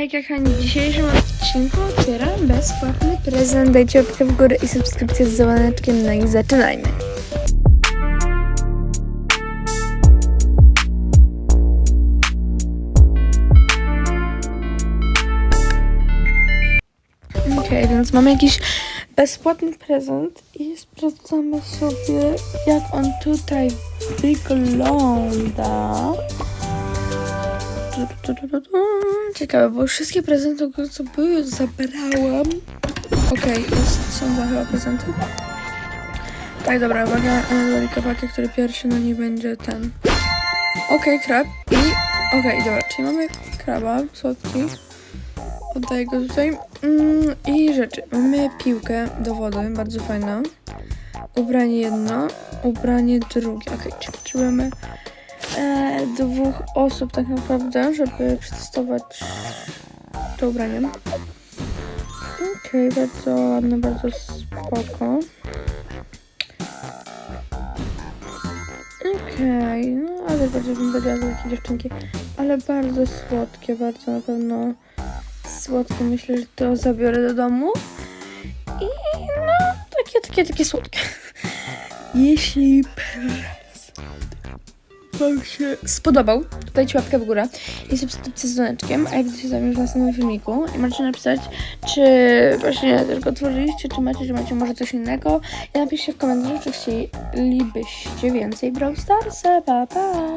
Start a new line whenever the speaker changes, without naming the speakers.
Hej kochani, w dzisiejszym odcinku otwieram bezpłatny prezent. Dajcie łapkę w górę i subskrypcję z dzwoneczkiem, no i zaczynajmy. Okej, więc mamy jakiś bezpłatny prezent i sprawdzamy sobie, jak on tutaj wygląda. Ciekawe, bo wszystkie prezenty, co były, zabrałam. Okej, jest, są dwa chyba prezenty. Tak, dobra, uwaga, e, kawałek, który pierwszy, no nie będzie ten. Okej, krab i... Okej, dobra, czyli mamy kraba, słodki. Oddaję go tutaj. Mm, I rzeczy. Mamy piłkę do wody, bardzo fajna. Ubranie jedno, ubranie drugie. Okej, czyli potrzebujemy e, dwóch osób tak naprawdę, żeby przetestować to ubranie. Okej, bardzo ładne, bardzo spoko. Okej, no ale bardziej bym że takie dziewczynki, ale bardzo słodkie, bardzo na pewno słodkie. Myślę, że to zabiorę do domu. I no, takie, takie, takie słodkie. Jeśli Wam się spodobał, dajcie łapkę w górę i subskrypcję z dzwoneczkiem, a ja widzę się z w następnym filmiku. I możecie napisać, czy właśnie też go otworzyliście, czy macie, czy macie może coś innego. I napiszcie w komentarzu, czy chcielibyście więcej Brawl Starsa. Pa, pa!